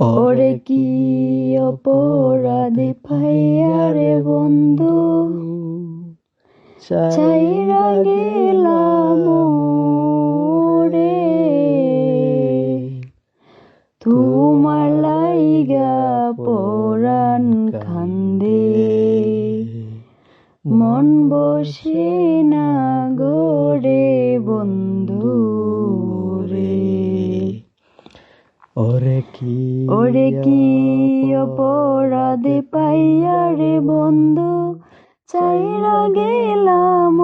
ওরে কি অপরাধে পাইয়ারে বন্ধু? চাইরা গেলাম রে তোমার লাইগা পরাণ খান্দে মন বসে না গোরে বন্ধু। ওরে কি ওরে কি অপরাধে পাইয়া রে বন্ধু? চাইরা গেলাম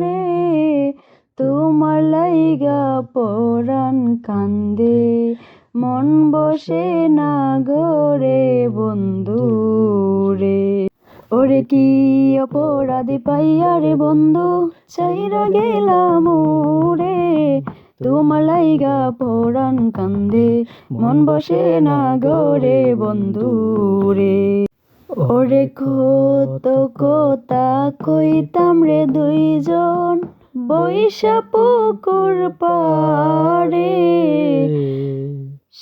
রে তোমার লাইগা পরাণ কান্দে। মন বসে না গোরে বন্ধু রে। ওরে কি অপরাধে পাইয়া রে বন্ধু? চাইরা গেলাম তোমার লাইগা পরাণ কান্দে, মন বসে না গোরে বন্ধু রে ওরে কত কথা কইতাম রে দুইজন, বৈশা পুকুর পাড়ে।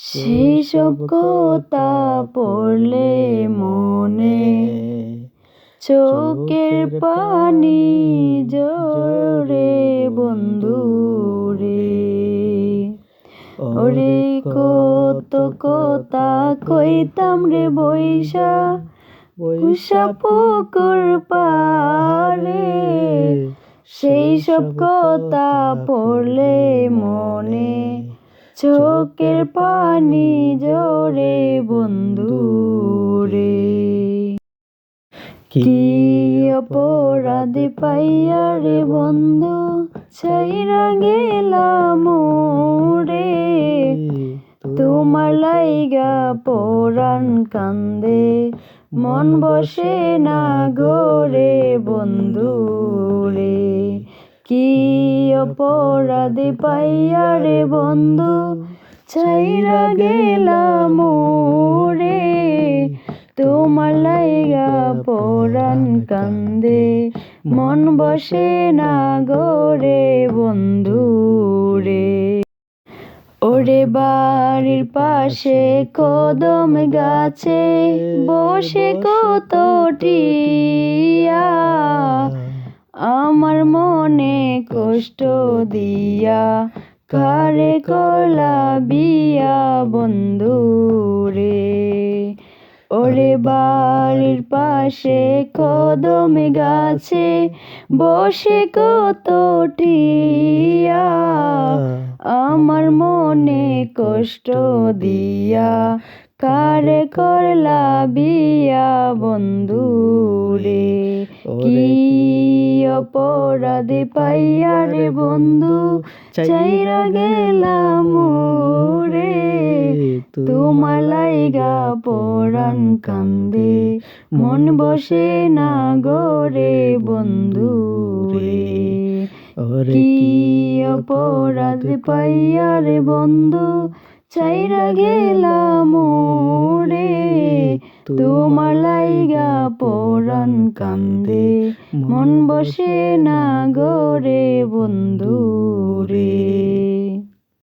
সেই সব কথা পড়লে মনে, চোখের পানি জোরে ওরে কত কথা কইতাম রে বৈশা বৈশা পুকুর পারে সেই সব কথা পড়লে মনে চোখের পানি জোরে বন্ধু রে। কি অপরাধে পাইয়া রে বন্ধু, ছাইরা গেলাম রে তোমার লাইগা পরাণ কান্দে। মন বসে না গোরে বন্ধু রে কি অপরাধে পাইয়া রে বন্ধু, ছাইরা গেলাম রে তোমার লাইগা পরাণ কান্দে। মন বসে না গোরে বন্ধু। ওরে বাড়ির পাশে কদম গাছে বসে কত টিয়া। আমার মনে কষ্ট দিয়া, কারে কলা বিয়া বন্ধু রে। ওরে বাড়ির পাশে কদম গাছে বসে কত টিয়া। আমার মনে কষ্ট দিয়া, কারে করলা বিয়া বন্ধু রে? কি অপরাধে পাইয়া রে বন্ধু? চাইরা গেলাম রে। তোমার লাইগা পরাণ কান্দে, মন বসে না গোরে বন্ধু রে। ওরে কি অপরাধ পাইয়া রে বন্ধু? চাইরা গেলাম রে তোমার লাইগা পরাণ কান্দে। মন বসে না গরে বন্ধু রে।